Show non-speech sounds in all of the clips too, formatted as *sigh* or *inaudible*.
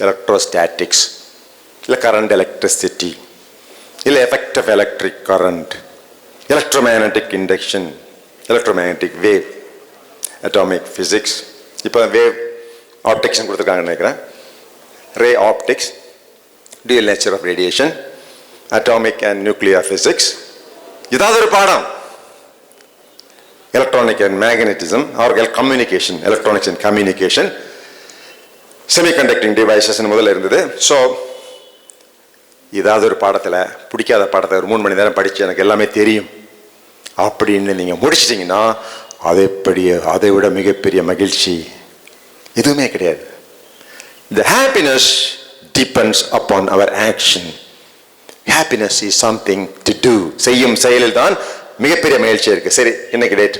Electrostatics இல்லை current electricity இல்லை effect of electric current electromagnetic induction electromagnetic wave atomic physics இப்போ wave ஆப்டிக்ஸ்னு கொடுத்துருக்காங்கன்னு நினைக்கிறேன் ray optics dual nature of radiation atomic and nuclear physics ஏதாவது ஒரு பாடம் electronic and magnetism or communication electronics and communication semiconducting டிவைசஸ்னு முதல்ல இருந்தது. So ஏதாவது ஒரு பாடத்தில் பிடிக்காத பாடத்தை ஒரு மூணு மணி நேரம் படித்து எனக்கு எல்லாமே தெரியும். அப்படின்னு நீங்கள் முடிச்சிட்டிங்கன்னா அதை பெரிய அதை விட மிகப்பெரிய மகிழ்ச்சி எதுவுமே கிடையாது. The happiness depends upon our action happiness is something to do செய்யும் செயலில் தான் மிகப்பெரிய மகிழ்ச்சி இருக்குது சரி இன்னைக்கு டேட்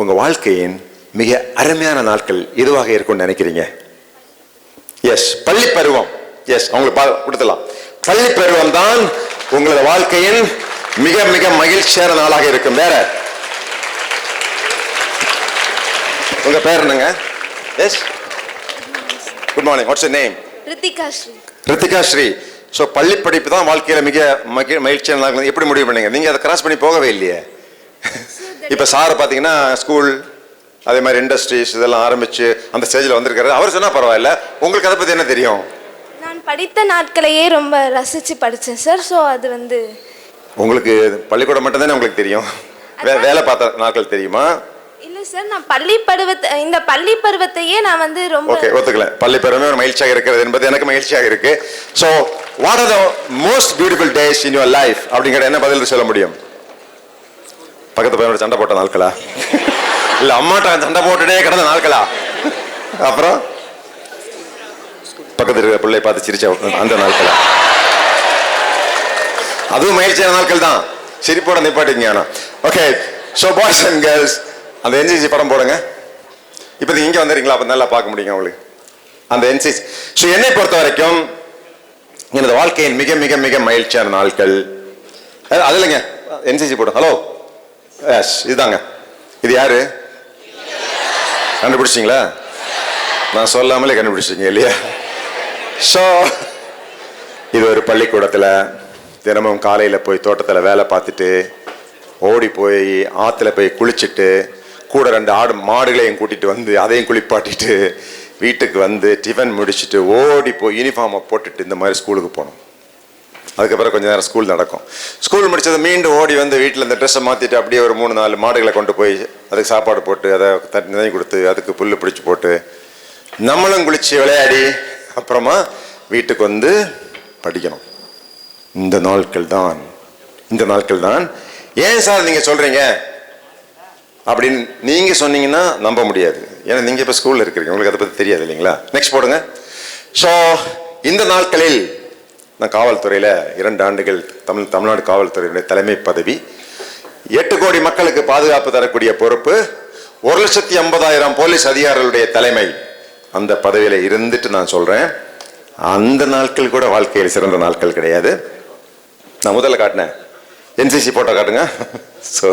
உங்கள் வாழ்க்கையின் மிக அருமையான நாட்கள் எதுவாக இருக்கும்னு நினைக்கிறீங்க? எஸ் பள்ளி பருவம். எஸ் அவங்களுக்கு கொடுத்துலாம் பள்ளி பருவம் தான் உங்களது வாழ்க்கையின் மிக மிக மகிழ்ச்சியான நாளாக இருக்கும். வேற? உங்க பேர் என்னங்க? Yes good morning what's name Rithika Sri Rithika Sri so பள்ளி படிப்பு தான் வாழ்க்கையில மிக மகி மகிழ்ச்சியான நாள் எப்படி முடிவு பண்ணீங்க? நீங்க அதை கிராஸ் பண்ணி போகவே இல்லையே. இப்போ சார் பார்த்தீங்கன்னா ஸ்கூல் அதே மாதிரி இண்டஸ்ட்ரீஸ் இதெல்லாம் ஆரம்பிச்சு அந்த ஸ்டேஜில் வந்திருக்காரு அவர் சொன்னா பரவாயில்ல. உங்களுக்கு அதை பத்தி என்ன தெரியும்? நான் படித்த நாட்களையே ரொம்ப ரசித்து படித்தேன் சார் ஸோ அது வந்து உங்களுக்கு பள்ளிக்கூடம் மட்டும்தானே உங்களுக்கு தெரியும்? வே வேலை பார்த்த நாட்கள் தெரியுமா? இல்லை சார் நான் பள்ளி பருவத்தை இந்த பள்ளி பருவத்தையே நான் வந்து ரொம்ப ஓகே ஒத்துக்கல. பள்ளி பருவமே ஒரு மகிழ்ச்சியாக இருக்கிறது என்பது எனக்கு மகிழ்ச்சியாக இருக்கு. So what are the most beautiful days in your life அப்படிங்கிற என்ன பதில் சொல்ல முடியும்? பக்கத்து பையனோட சண்டை போட்ட நாட்களா? இல்ல அம்மாட்ட சண்டை போட்டுட்டே கிடந்த நாட்களா? அப்புறம்? பக்கத்து இருக்கிற பிள்ளை பார்த்து சிரிச்ச அந்த நாட்களா? அதுவும் மகிழ்ச்சியான நாட்கள் தான். சிரிப்போட நிப்பாட்டிங்க ஆனா. Okay so boys and girls அந்த என்சிசி படம் போடுங்க. இப்போ இங்கே வந்துடுறீங்களா? அப்போ நல்லா பார்க்க முடியும் உங்களுக்கு? அந்த என்சிசி ஸோ என்னை பொறுத்த வரைக்கும் எனது வாழ்க்கையின் மிக மிக மிக மகிழ்ச்சியான நாட்கள். அது- அது இல்லைங்க. என்சிசி போடும் ஹலோ எஸ் இதுதாங்க. இது யாரு? கண்டுபிடிச்சிங்களா நான் சொல்லாமலே கண்டுபிடிச்சிங்க இல்லையா? ஸோ இது ஒரு பள்ளிக்கூடத்தில் தினமும் காலையில் போய் தோட்டத்தில் வேலை பார்த்துட்டு ஓடி போய் ஆற்றுல போய் குளிச்சுட்டு கூட ரெண்டு ஆடு மாடுகளையும் கூட்டிகிட்டு வந்து அதையும் குளிப்பாட்டிட்டு வீட்டுக்கு வந்து டிஃபன் முடிச்சுட்டு ஓடி போய் யூனிஃபார்மை போட்டுட்டு இந்த மாதிரி ஸ்கூலுக்கு போனோம். அதுக்கப்புறம் கொஞ்சம் நேரம் ஸ்கூல் நடக்கும். ஸ்கூல் முடிச்சது மீண்டும் ஓடி வந்து வீட்டில் இந்த ட்ரெஸ்ஸை மாற்றிட்டு அப்படியே ஒரு மூணு நாலு மாடுகளை கொண்டு போய் அதுக்கு சாப்பாடு போட்டு அதை தண்ணி தண்ணி கொடுத்து அதுக்கு புல் பிடிச்சி போட்டு நம்மளும் குளிச்சு விளையாடி அப்புறமா வீட்டுக்கு வந்து படிக்கணும். இந்த நாட்கள் தான் இந்த நாட்கள் தான். ஏன் சார் நீங்கள் சொல்கிறீங்க அப்படின்னு நீங்கள் சொன்னீங்கன்னா நம்ப முடியாது. ஏன்னா நீங்கள் இப்போ ஸ்கூலில் இருக்கிறீங்க. உங்களுக்கு அதை பற்றி தெரியாது இல்லைங்களா? நெக்ஸ்ட் போடுங்க. ஸோ இந்த நாட்களில் நான் காவல்துறையில் இரண்டு ஆண்டுகள் தமிழ் தமிழ்நாடு காவல்துறையினுடைய தலைமை பதவி. எட்டு கோடி மக்களுக்கு பாதுகாப்பு தரக்கூடிய பொறுப்பு ஒரு லட்சத்தி ஐம்பதாயிரம் போலீஸ் அதிகாரிகளுடைய தலைமை அந்த பதவியில் இருந்துட்டு நான் சொல்கிறேன் அந்த நாட்கள் கூட வாழ்க்கையில் சிறந்த நாட்கள் கிடையாது. நான் முதல்ல காட்டினேன். என்சிசி போட்டோ காட்டுங்க. ஸோ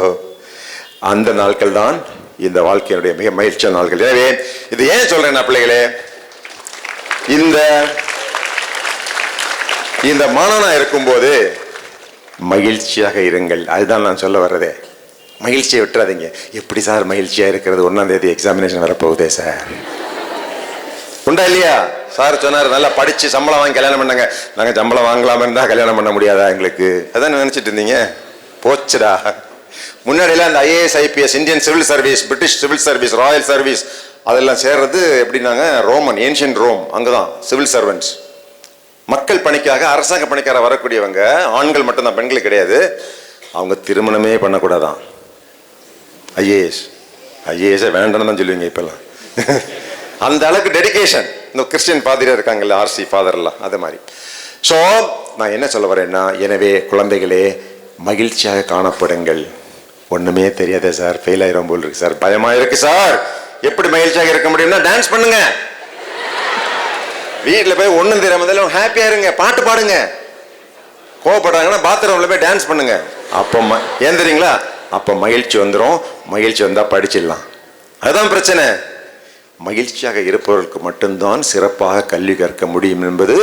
அந்த நாட்கள் தான் இந்த வாழ்க்கையினுடைய மிக மகிழ்ச்சியான நாட்கள் எனவே இது ஏன் சொல்கிறேன் நான் பிள்ளைகளே? இந்த இந்த மாணவனா இருக்கும்போது மகிழ்ச்சியாக இருங்கள். அதுதான் நான் சொல்ல வர்றதே. மகிழ்ச்சியை விட்டுறாதீங்க. எப்படி சார் மகிழ்ச்சியா இருக்கிறது? ஒன்னாம் தேதி எக்ஸாமினேஷன் வரப்போகுதே சார். உண்டா இல்லையா? சார் சொன்னார் நல்லா படிச்சு சம்பளம் வாங்கி கல்யாணம் பண்ணாங்க. நாங்கள் சம்பளம் வாங்கலாம இருந்தால் கல்யாணம் பண்ண முடியாதா எங்களுக்கு? அதான் நினைச்சிட்டு இருந்தீங்க? போச்சுடா. முன்னாடியெல்லாம் அந்த IAS IPS Indian civil service British civil service royal service அதெல்லாம் சேர்றது எப்படின்னாங்க ரோமன் ஏன்ஷியன் ரோம் அங்கே தான் சிவில் சர்வன்ஸ் மக்கள் பணிக்காக அரசாங்க பணிக்கார வரக்கூடியவங்க ஆண்கள் மட்டும்தான் பெண்கள் கிடையாது. அவங்க திருமணமே பண்ணக்கூடாதான். ஐஏஎஸ் ஐஏஎஸ் வேண்டாம்னு தான் சொல்லுவீங்க இப்போல்லாம். *laughs* அந்த அளவுக்கு டெடிகேஷன் இந்த கிறிஸ்டியன் பாதிரியாக இருக்காங்கல்ல ஆர்சி ஃபாதர்லாம் அது மாதிரி. ஸோ நான் என்ன சொல்ல வரேன்னா எனவே குழந்தைகளே மகிழ்ச்சியாக காணப்படுங்கள். ஒன்றுமே தெரியாதே சார் ஃபெயில் ஆயிரும் போல் இருக்கு சார். பயமாக இருக்கு சார். எப்படி மகிழ்ச்சியாக இருக்க முடியும்னா டான்ஸ் பண்ணுங்க. வீட்டில் போய் ஒன்றும் தெரியாம இருந்தாலும் ஹாப்பியா இருங்க பாட்டு பாடுங்க. கோவப்படுறாங்கன்னா பாத்ரூம்ல போய் டான்ஸ் பண்ணுங்க. அப்போ ம- ஏன் தெரியுங்களா? அப்போ மகிழ்ச்சி வந்துடும் மகிழ்ச்சி வந்தால் படிச்சிடலாம். அதுதான் பிரச்சனை. மகிழ்ச்சியாக இருப்பவர்களுக்கு மட்டும்தான் சிறப்பாக கல்வி கற்க முடியும் என்பது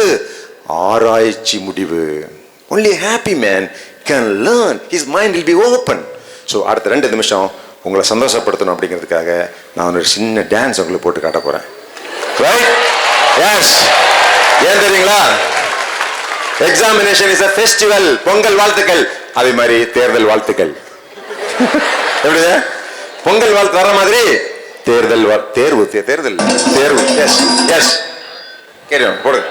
ஆராய்ச்சி முடிவு. Only happy man can learn his mind will be open so அடுத்த ரெண்டு நிமிஷம் உங்களை சந்தோஷப்படுத்தணும் அப்படிங்கிறதுக்காக நான் ஒரு சின்ன டான்ஸ் உங்களுக்கு போட்டு காட்ட போகிறேன் ரைட் எஸ் ஏன் தெரியுங்களா? Examination is a festival Pongal வாழ்த்துக்கள். அதே மாதிரி தேர்தல் வாழ்த்துக்கள். எப்படி? பொங்கல் வாழ்த்து வர மாதிரி தேர்தல் தேர்வு தேர்தல். தேர்வு. எஸ் எஸ் கேரியும் போடு.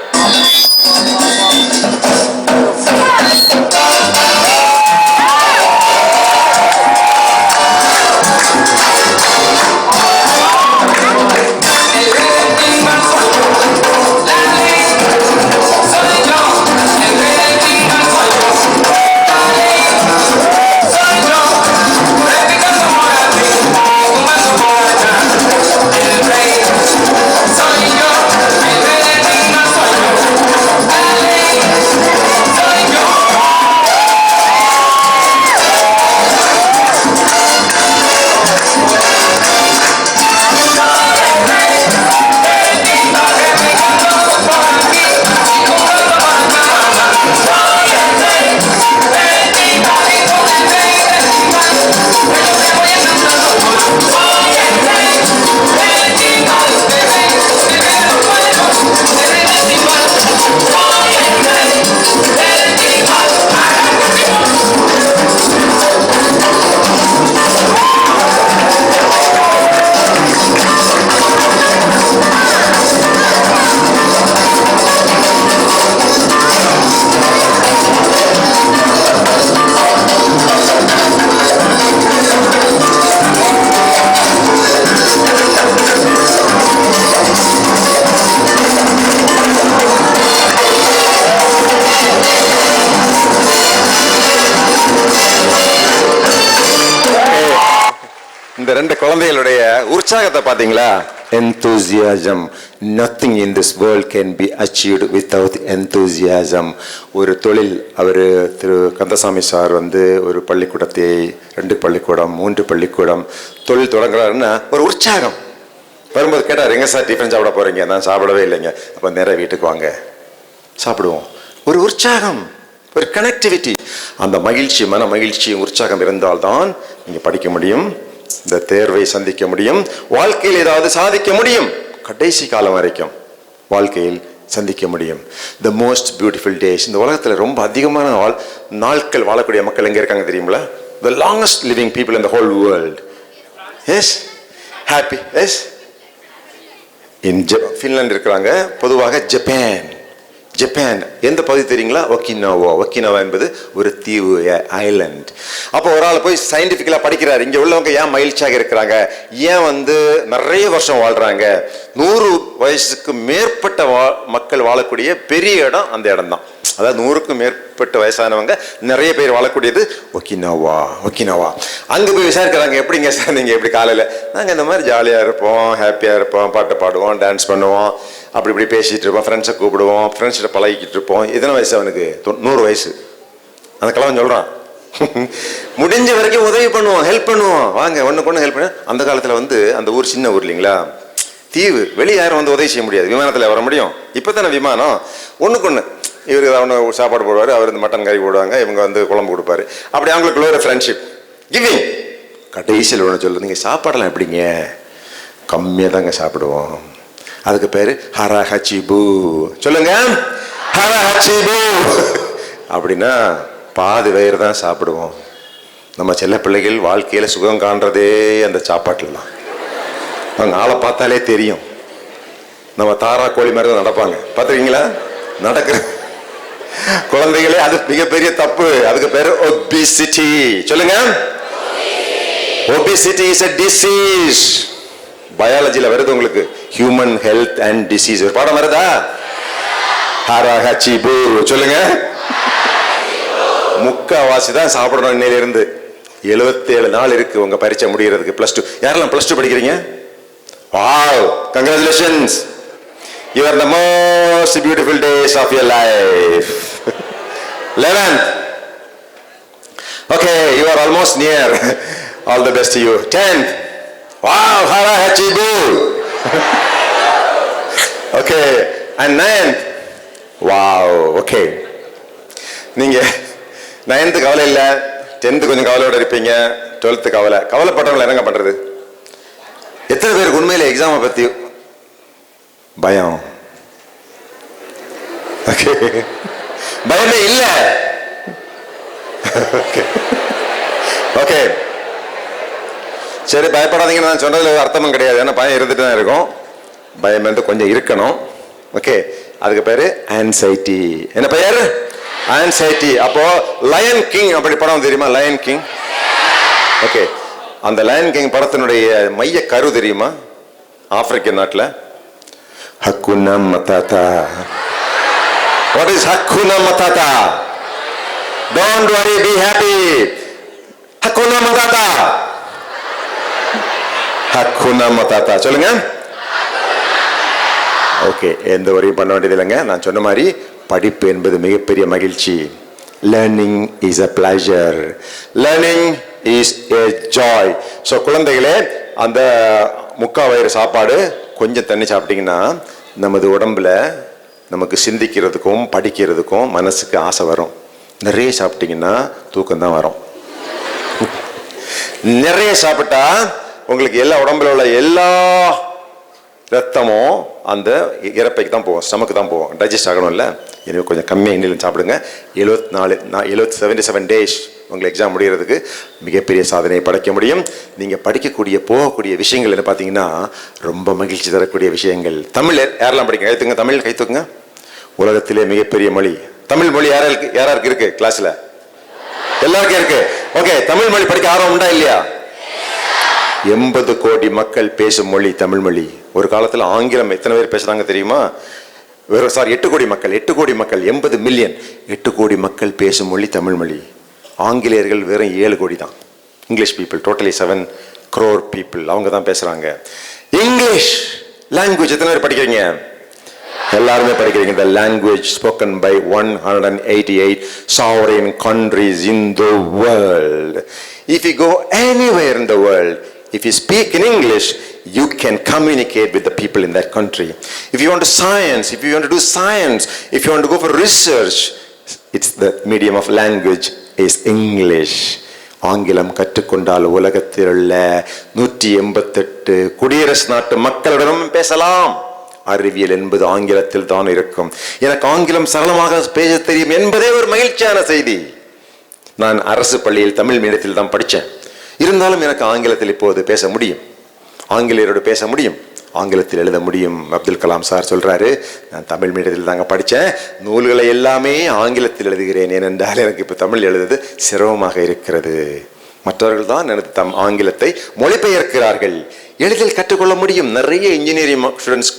உற்சாகத்தை பார்த்தீங்களா? Enthusiasm. Nothing in this world can be achieved without enthusiasm. ஒரு தொழில் அவர் திரு கந்தசாமி சார் வந்து ஒரு பள்ளிக்கூடத்தை ரெண்டு பள்ளிக்கூடம் மூன்று பள்ளிக்கூடம் தொழில் தொடங்குறாருன்னா ஒரு உற்சாகம். வரும்போது கேட்டார் எங்கே சார் டிஃபன் சாப்பிட போகிறீங்க நான் சாப்பிடவே இல்லைங்க. அப்போ நேராக வீட்டுக்கு வாங்க. சாப்பிடுவோம். ஒரு உற்சாகம் ஒரு கனெக்டிவிட்டி அந்த மகிழ்ச்சி மன மகிழ்ச்சி உற்சாகம் இருந்தால்தான் நீங்கள் படிக்க முடியும். இந்த தேர்வை சந்திக்க முடியும். வாழ்க்கையில் ஏதாவது சாதிக்க முடியும்? கடைசி காலம் வரைக்கும் வாழ்க்கையில் சந்திக்க முடியும். த மோஸ்ட் பியூட்டிஃபுல் டேஸ் இந்த உலகத்தில் ரொம்ப அதிகமான வாழ் நாட்கள் வாழக்கூடிய மக்கள் எங்கே இருக்காங்க தெரியுங்களா the longest living people in the whole world yes happy yes in Finland இருக்கிறாங்க. பொதுவாக ஜப்பான் ஜப்பான். எந்த பகுதி தெரியுங்களா? ஒக்கினோவா. ஒக்கினோவா என்பது ஒரு தீவு ஐலண்ட் அப்போ ஒரு ஆள் போய் சயின்டிஃபிக்கலாக படிக்கிறார். இங்கே உள்ளவங்க ஏன் மகிழ்ச்சியாக இருக்கிறாங்க? ஏன் வந்து நிறைய வருஷம் வாழ்கிறாங்க நூறு வயசுக்கு மேற்பட்ட வா மக்கள் வாழக்கூடிய பெரிய இடம் அந்த இடம் தான் அதாவது நூறுக்கும் மேற்பட்ட வயசானவங்க நிறைய பேர் வாழக்கூடியது ஒக்கினோவா. ஒக்கினோவா. அங்கே போய் விசாரிக்கிறாங்க. எப்படிங்க சார் நீங்கள் எப்படி காலையில்? நாங்கள் இந்த மாதிரி ஜாலியாக இருப்போம் ஹாப்பியாக இருப்போம் பாட்டு பாடுவோம் டான்ஸ் பண்ணுவோம். அப்படி இப்படி பேசிகிட்டு இருப்போம் ஃப்ரெண்ட்ஸை கூப்பிடுவோம் ஃப்ரெண்ட்ஸ்கிட்ட பழகிக்கிட்டு இருப்போம். எத்தனை வயசு அவனுக்கு? நூறு வயசு. அந்த கிழவன் சொல்கிறான் *laughs* முடிஞ்ச வரைக்கும் உதவி பண்ணுவோம் ஹெல்ப் பண்ணுவோம். வாங்க ஒன்றுக்கு ஒன்று ஹெல்ப் பண்ண. அந்த காலத்தில் வந்து அந்த ஊர் சின்ன ஊர் இல்லைங்களா? தீவு. வெளியே யாரும் வந்து உதவி செய்ய முடியாது. விமானத்தில் வர முடியும். இப்போ தானே விமானம்? ஒன்றுக்கு ஒன்று இவர் அவனு சாப்பாடு போடுவார் அவர் இந்த மட்டன் கறி போடுவாங்க இவங்க வந்து குழம்பு கொடுப்பாரு. அப்படி அவங்களுக்குள்ள ஒரு ஃப்ரெண்ட்ஷிப் கிவிங் கடைசியில் ஒன்று சொல்லு நீங்கள் சாப்பாடெல்லாம் எப்படிங்க? கம்மியாக தாங்க சாப்பிடுவோம். அதுக்கு பேர் ஹரா சொல்லுங்க. ஹரா அப்படின்னா பாதி வயிறு தான் சாப்பிடுவோம். நம்ம செல்ல பிள்ளைகள் வாழ்க்கையில் சுகம் காண்றதே அந்த சாப்பாட்டில் தான். அவங்க ஆளை பார்த்தாலே தெரியும். நம்ம தாரா கோழி மாதிரி தான் நடப்பாங்க. பார்த்துருக்கீங்களா? நடக்கிற குழந்தைகளே அது மிகப்பெரிய தப்பு. அதுக்கு பேரு ஒபிசிட்டி சொல்லுங்க. ஒபிசிட்டி இஸ் அ டிசீஸ் பயாலஜியில் வருது உங்களுக்கு. ஹியூமன் ஹெல்த் அண்ட் டிசீஸ் ஒரு பாடம் வருதா? ஹரஹச்சிபு சொல்லுங்க. முக்காவாசி தான் சாப்பிடணும் இன்னையில இருந்து 77 நாள் இருக்கு உங்க பரீட்சை முடிகிறதுக்கு பிளஸ் டூ யாரெல்லாம் பிளஸ் டூ படிக்கிறீங்க? Wow congratulations you are the most beautiful days of your life eleventh Okay, you are almost near. All the best to you. Tenth. Wow, பூ *laughs* okay, okay ninth. Wow, wow okay நீங்க ninth கவலை இல்லை tenth கொஞ்சம் கவலையோட இருப்பீங்க twelfth கவலை. கவலைப்பட்டவங்களை என்னங்க பண்றது? எத்தனை பேருக்கு உண்மையில எக்ஸாமை பத்தி பயம்? ஓகே பயமே இல்லை. ஓகே *laughs* சரி பயப்படாதீங்கன்னு நான் சொன்னதில் அர்த்தமும் கிடையாது. ஏன்னா பயம் இருந்துட்டு தான் இருக்கும். பயம் வந்து கொஞ்சம் இருக்கணும். ஓகே அதுக்கு பேர் ஆன்சைட்டி என்ன பெயர்? ஆன்சைட்டி அப்போ லயன் கிங் அப்படி படம் தெரியுமா? லயன் கிங் ஓகே அந்த லயன் கிங் படத்தினுடைய மைய கரு தெரியுமா? ஆப்பிரிக்க நாட்டில். Hakuna matata. What is hakuna matata? Don't worry be happy hakuna matata. Hakuna matata சொல்லுங்க. ஓகே எந்த வரையும் பண்ண வேண்டியது இல்லைங்க நான் சொன்ன மாதிரி படிப்பு என்பது மிகப்பெரிய மகிழ்ச்சி. Learning is a pleasure learning is a joy so குழந்தைகளே அந்த முக்கா வயிறு சாப்பாடு கொஞ்சம் தண்ணி சாப்பிட்டீங்கன்னா நமது உடம்புல நமக்கு சிந்திக்கிறதுக்கும் படிக்கிறதுக்கும் மனசுக்கு ஆசை வரும். நிறைய சாப்பிட்டீங்கன்னா தூக்கம் தான் வரும். நிறைய சாப்பிட்டா உங்களுக்கு எல்லா உடம்புல உள்ள எல்லா ரத்தமும் அந்த இறப்பைக்கு தான் போவோம் ஸ்டமக்கு தான் போவோம் டைஜஸ்ட் ஆகணும்ல? எனவே கொஞ்சம் கம்மியாக எண்ணிலும் சாப்பிடுங்க. எழுபத்தி நாலு நான் எழுபத்தி செவன்டி செவன் டேஸ் உங்களை எக்ஸாம் முடிகிறதுக்கு மிகப்பெரிய சாதனையை படைக்க முடியும். நீங்கள் படிக்கக்கூடிய போகக்கூடிய விஷயங்கள் என்ன பார்த்தீங்கன்னா ரொம்ப மகிழ்ச்சி தரக்கூடிய விஷயங்கள். தமிழ் யாரெல்லாம் படிக்க கைத்துங்க தமிழ் கைத்துங்க உலகத்திலே மிகப்பெரிய மொழி. தமிழ் மொழி யாராருக்கு யாராருக்கு இருக்குது கிளாஸில் எல்லாருக்கும் இருக்குது ஓகே தமிழ் மொழி படிக்க ஆர்வம் உண்டா இல்லையா? எண்பது கோடி மக்கள் பேசும் மொழி தமிழ் மொழி. ஒரு காலத்தில் ஆங்கிலம் எத்தனை பேர் பேசுகிறாங்க தெரியுமா? வெறும் சாரி எட்டு கோடி மக்கள் எட்டு கோடி மக்கள் எண்பது மில்லியன். எட்டு கோடி மக்கள் பேசும் மொழி தமிழ் மொழி. ஆங்கிலேயர்கள் வெறும் ஏழு கோடி தான். English people totally seven crore people அவங்க தான் பேசுகிறாங்க இங்கிலீஷ் லாங்குவேஜ் எத்தனை பேர் படிக்கிறீங்க? எல்லாருமே படிக்கிறீங்க. இந்த language spoken by one hundred and eighty eight sovereign countries in the world if you go anywhere in the world if you speak in english you can communicate with the people in that country if you want to science if you want to do science if you want to go for research it's the medium of language is english ஆங்கிலம் கற்றுக்கொண்டால் உலகத்தில் உள்ள நூற்றி எண்பத்தெட்டு குடியரசு நாட்டு மக்களுடனும் பேசலாம் அறிவியல் என்பது ஆங்கிலத்தில் தான் இருக்கும் எனக்கு ஆங்கிலம் சரளமாக பேச தெரியும் என்பதே ஒரு மகிழ்ச்சியான செய்தி நான் அரசு பள்ளியில் தமிழ் மீடியத்தில் தான் படித்தேன் இருந்தாலும் எனக்கு ஆங்கிலத்தில் இப்போது பேச முடியும். ஆங்கிலேயரோடு பேச முடியும். ஆங்கிலத்தில் எழுத முடியும் அப்துல் கலாம் சார் சொல்கிறாரு நான் தமிழ் மீடியத்தில் தாங்க படித்தேன் நூல்களை எல்லாமே ஆங்கிலத்தில் எழுதுகிறேன். ஏனென்றால் எனக்கு இப்போ தமிழ் எழுதுவது சிரமமாக இருக்கிறது. மற்றவர்கள் தான் எனது தம் ஆங்கிலத்தை மொழிபெயர்க்கிறார்கள். எளிதில் கற்றுக்கொள்ள முடியும். நிறைய இன்ஜினியரிங் ஸ்டூடெண்ட்ஸ்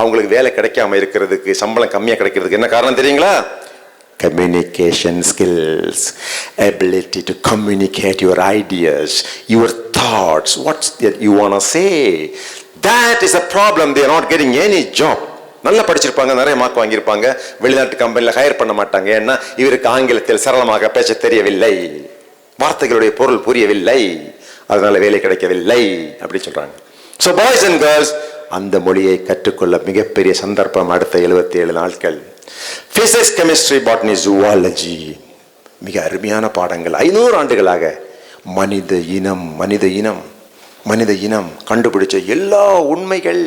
அவங்களுக்கு வேலை கிடைக்காம இருக்கிறதுக்கு சம்பளம் கம்மியாக கிடைக்கிறதுக்கு என்ன காரணம் தெரியுங்களா? Communication skills ability to communicate your ideas your thoughts what you want to say. That is a problem. They are not getting any job. நல்லா படிச்சிருப்பாங்க நிறைய மார்க் வாங்கியிருப்பாங்க. வெளிநாட்டு கம்பெனியில் ஹையர் பண்ண மாட்டாங்க. ஏன்னா இவருக்கு ஆங்கிலத்தில் சரளமாக பேச தெரியவில்லை. வார்த்தைகளுடைய பொருள் புரியவில்லை. அதனால வேலை கிடைக்கவில்லை அப்படி சொல்றாங்க. ஸோ பாய்ஸ் அண்ட் கேர்ள்ஸ் அந்த மொழியை கற்றுக்கொள்ள மிகப்பெரிய சந்தர்ப்பம் அடுத்த எழுபத்தி ஏழு நாட்கள். பிசிக்ஸ் கெமிஸ்ட்ரி பாட்னி ஜூவாலஜி மிக அருமையான பாடங்கள். ஐநூறு ஆண்டுகளாக மனித இனம் மனித இனம் மனித இனம் கண்டுபிடிச்ச எல்லா உண்மைகள்.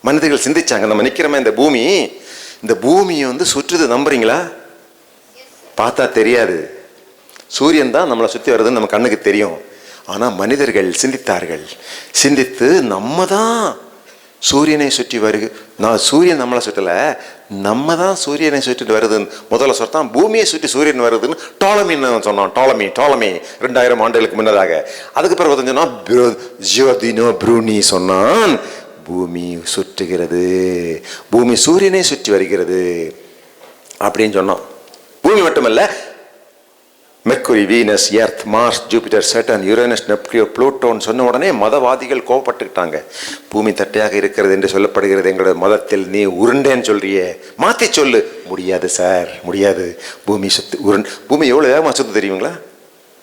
மனிதர்கள் சிந்திச்சாங்க. நம்ம நிற்கிறோமே இந்த பூமி. இந்த பூமியை வந்து சுற்றுது நம்புறீங்களா? பார்த்தா தெரியாது. சூரியன் தான் நம்மளை சுற்றி வருதுன்னு நம்ம கண்ணுக்கு தெரியும். ஆனால் மனிதர்கள் சிந்தித்தார்கள். சிந்தித்து நம்ம தான் சூரியனை சுற்றி வருகு நான் சூரியன் நம்மளை சுற்றலை நம்ம தான் சூரியனை சுற்றிட்டு வருதுன்னு முதல்ல சொல்லிட்டான் பூமியை சுற்றி சூரியன் வருதுன்னு டாலமின்னு சொன்னான் டாலமி டாலமி ரெண்டாயிரம் ஆண்டுகளுக்கு முன்னதாக. அதுக்கு பிறகு வந்து ஜியோதினோ ப்ரூனி சொன்னான் பூமி சுற்றுகிறது பூமி சூரியனை சுற்றி வருகிறது அப்படின்னு சொன்னான். பூமி மட்டுமல்ல Mercury Venus Earth Mars Jupiter Saturn Uranus Neptune புளூட்டோன்னு சொன்ன உடனே மதவாதிகள் கோவப்பட்டுக்கிட்டாங்க. பூமி தட்டையாக இருக்கிறது என்று சொல்லப்படுகிறது. எங்களோட மதத்தில் நீ உருண்டேன்னு சொல்றியே. மாத்தி சொல்லு. முடியாது சார். முடியாது. பூமி சுத்து உருண் பூமி எவ்வளோ வேகமாக சுத்து தெரியுங்களா?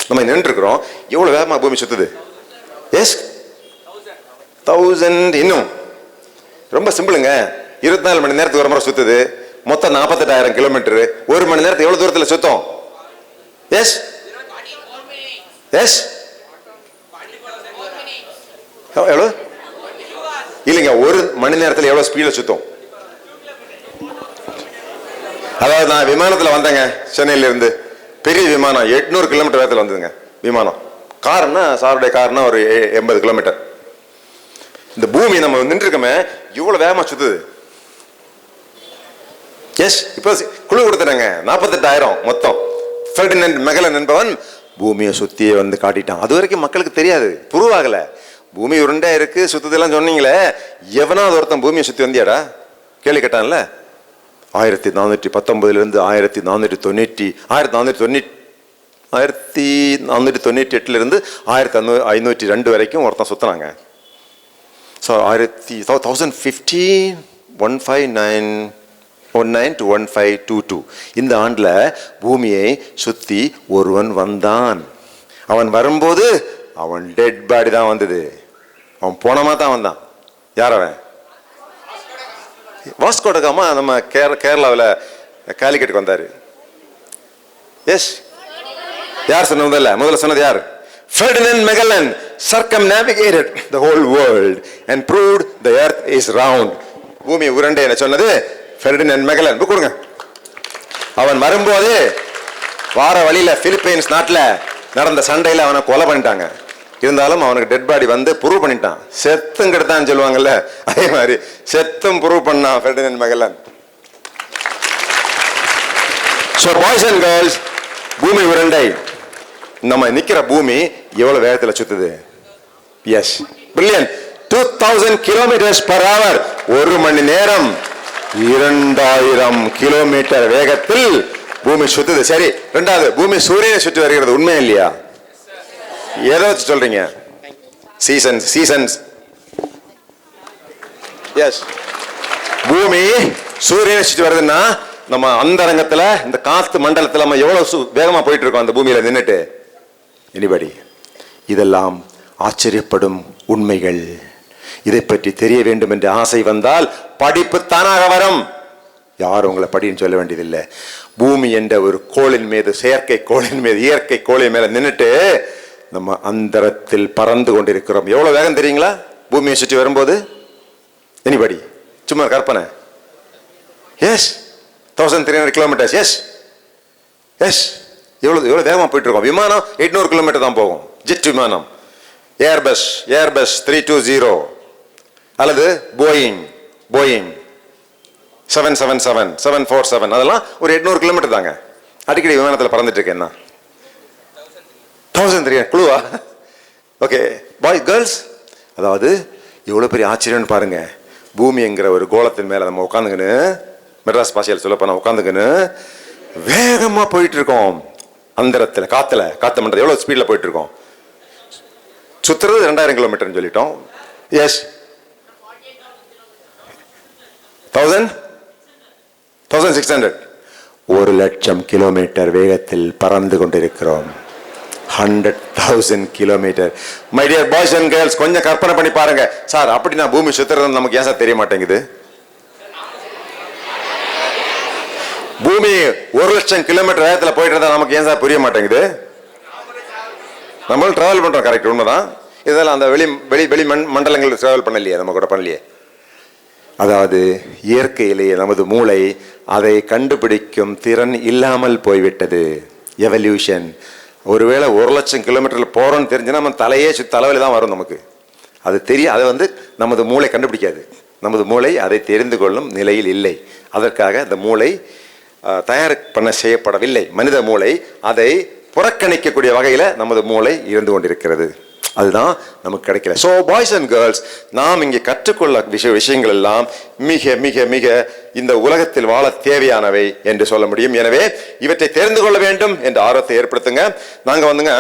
நம்ம நின்றுருக்குறோம். எவ்வளோ வேகமாக பூமி சுத்துது? எஸ் தௌசண்ட் இன்னும். ரொம்ப சிம்பிளுங்க. இருபத்தி நாலு மணி நேரத்துக்கு ஒரு முறை சுத்துது. மொத்தம் நாற்பத்தெட்டாயிரம் கிலோமீட்டர் ஒரு மணி நேரத்துக்கு எவ்வளோ தூரத்தில் சுத்தம்? எஸ் எஸ் எவ்வளோ இல்லைங்க ஒரு மணி நேரத்தில் எவ்வளோ ஸ்பீடில் சுத்தம்? அதாவது நான் விமானத்தில் வந்தேங்க சென்னையிலேருந்து பெரிய விமானம் எட்நூறு கிலோமீட்டர் வேகத்தில் வந்ததுங்க விமானம். காருன்னா சாருடைய காருன்னா ஒரு எ- எண்பது கிலோமீட்டர் இந்த பூமி நம்ம நின்றுருக்கோமே இவ்வளோ வேகமாக சுத்துது. எஸ் இப்போ குழு கொடுத்துட்டாங்க நாற்பத்தெட்டாயிரம் மொத்தம். ஃபெர்டினண்ட் மெகலன் என்பவன் பூமியை சுற்றியே வந்து காட்டிட்டான். அது வரைக்கும் மக்களுக்கு தெரியாது. ப்ரூவ் பூமி உருண்டா இருக்கு சுத்ததெல்லாம் சொன்னீங்களே. எவனாவது ஒருத்தன் பூமியை சுற்றி வந்தியாடா? கேள்வி கேட்டான்ல? ஆயிரத்தி நானூற்றி பத்தொன்பதுலேருந்து ஆயிரத்தி நானூற்றி தொண்ணூற்றி ஆயிரத்தி நானூற்றி தொண்ணூற்றி ஆயிரத்தி நானூற்றி தொண்ணூற்றி எட்டுலேருந்து ஆயிரத்தி ஐநூ ஐநூற்றி ரெண்டு வரைக்கும் ஒருத்தன் சுற்றினாங்க ஸோ ஆயிரத்தி thousand fifteen one five nine one nine two one five two two. இந்த ஆண்டில் பூமியை சுற்றி ஒருவன் வந்தான். அவன் வரும்போது அவன் டெட் பாடி தான் வந்தது. அவன் போனமா தான் வந்தான். யார் அவன்? வாஸ்கோடகாமா நம்ம கேர கேரளாவில் காலிக்கட்டுக்கு வந்தார். எஸ் யார் சொன்ன முதல்ல? முதல்ல சொன்னது யார்? Ferdinand Magellan circumnavigated the whole world and proved the earth is round பூமி உருண்டை என சொன்னது Ferdinand Magellan. புக் கொடுங்க. அவன் வரும்போது வார வழியில் பிலிப்பைன்ஸ் நாட்டில் நடந்த சண்டையில் அவனை கொலை பண்ணிட்டாங்க. இருந்தாலும் அவனுக்கு டெட் பாடி வந்து ப்ரூவ் பண்ணிட்டான். செத்தும் கெடுத்தான்னு சொல்லுவாங்கல்ல அதே மாதிரி செத்தும் ப்ரூவ் பண்ணான் Ferdinand Magellan so boys and girls பூமி உருண்டை. நம்ம நிற்கிற பூமி எவ்வளோ வேகத்தில் சுத்துது? Yes brilliant two thousand kilometres per hour ஒரு மணி நேரம். இரண்டாயிரம் கிலோமீட்டர் வேகத்தில் பூமி சுத்துது. சரி ரெண்டாவது பூமி சூரியனை சுற்றி வருகிறது உண்மை இல்லையா? எதை வச்சு சொல்றீங்க? சீசன்ஸ் சீசன்ஸ் எஸ் பூமி சூரியனை சுற்றி வருதுன்னா நம்ம அந்தரங்கத்துல இந்த காத்து மண்டலத்தில் நம்ம எவ்வளவு சு- வேகமா போயிட்டு இருக்கோம் அந்த பூமியில நின்னுட்டு? எனிபடி இதெல்லாம் ஆச்சரியப்படும் உண்மைகள். இதை பற்றி தெரிய வேண்டும் என்ற ஆசை வந்தால் படிப்பு தானாக வரும். யாரும் உங்களை படின்னு சொல்ல வேண்டியதில்லை. பூமி என்ற ஒரு கோளின் மீது செயற்கை கோளின் மீது இயற்கை கோளின் மேலே நின்னுட்டு நம்ம அந்தரத்தில் பறந்து கொண்டிருக்கிறோம். எவ்வளோ வேகம் தெரியுங்களா? பூமியை சுற்றி வரும்போது? எனிபடி சும்மா கற்பனை. Yes thousand three hundred kilometres yes yes எவ்வளோ எவ்வளோ வேகமாக போயிட்டுருக்கோம். விமானம் எட்நூறு கிலோமீட்டர் தான் போகும். ஜெட் விமானம். Airbus Airbus three two zero அல்லது Boeing Boeing seven seven seven seven four seven அதெல்லாம் ஒரு எட்நூறு கிலோமீட்டர் தாங்க. அடிக்கடி விமானத்தில் பறந்துட்டு இருக்கேன் என்ன தௌசண்ட் த்ரீ குழுவா ஓகே பாய் கேர்ள்ஸ் அதாவது எவ்வளோ பெரிய ஆச்சரியம்னு பாருங்கள் பூமிங்கிற ஒரு கோலத்தின் மேலே நம்ம உட்காந்துக்கின்னு மெட்ராஸ் பாஷையில் சொல்ல போனால் உட்காந்துக்கின்னு வேகமாக போயிட்டு இருக்கோம். அந்தரத்தில் காற்றுல காற்று மண்டலம் எவ்வளோ ஸ்பீடில் போயிட்டு இருக்கோம். சுற்றுறது ரெண்டாயிரம் கிலோமீட்டர்னு சொல்லிட்டோம். Yes thousand thousand six hundred ஒரு லட்சம் கிலோமீட்டர் வேகத்தில் பறந்து கொண்டிருக்கிறோம். Hundred thousand kilometre my dear boys and girls கொஞ்சம் கற்பனை பண்ணி பாருங்க. சார் அப்படி நான் பூமி சுத்துறது நமக்கு ஏன் சார் தெரிய மாட்டேங்குது? பூமி ஒரு லட்சம் கிலோமீட்டர் வேகத்தில் போயிட்டு இருந்தா நமக்கு ஏன் சார் புரிய மாட்டேங்குது? நம்மளும் டிராவல் பண்றோம் கரெக்ட் உண்மைதான். இதெல்லாம் அந்த வெளி வெளி வெளி மண் மண்டலங்கள் டிராவல் பண்ணலையே நம்ம கூட பண்ணலையே. அதாவது இயற்கையிலேயே நமது மூளை அதை கண்டுபிடிக்கும் திறன் இல்லாமல் போய்விட்டது. எவல்யூஷன் ஒருவேளை ஒரு லட்சம் கிலோமீட்டரில் போகிறோன்னு தெரிஞ்சுன்னா நம்ம தலையே சுத்தி தலைவலி தான் வரும் நமக்கு. அது தெரிய அதை வந்து நமது மூளை கண்டுபிடிக்காது. நமது மூளை அதை தெரிந்து கொள்ளும் நிலையில் இல்லை. அதற்காக இந்த மூளை தயார் பண்ண செய்யப்படவில்லை. மனித மூளை அதை புறக்கணிக்கக்கூடிய வகையில் நமது மூளை இருந்து கொண்டிருக்கிறது. அதுதான் நமக்கு கிடைக்கல. ஸோ பாய்ஸ் அண்ட் கேர்ள்ஸ் நாம் இங்கே கற்றுக்கொள்ள விஷய விஷயங்கள் எல்லாம் மிக மிக மிக இந்த உலகத்தில் வாழ தேவையானவை என்று சொல்ல முடியும். எனவே இவற்றை தெரிந்து கொள்ள வேண்டும் என்ற ஆர்வத்தை ஏற்படுத்துங்க. நாங்கள் வந்துங்க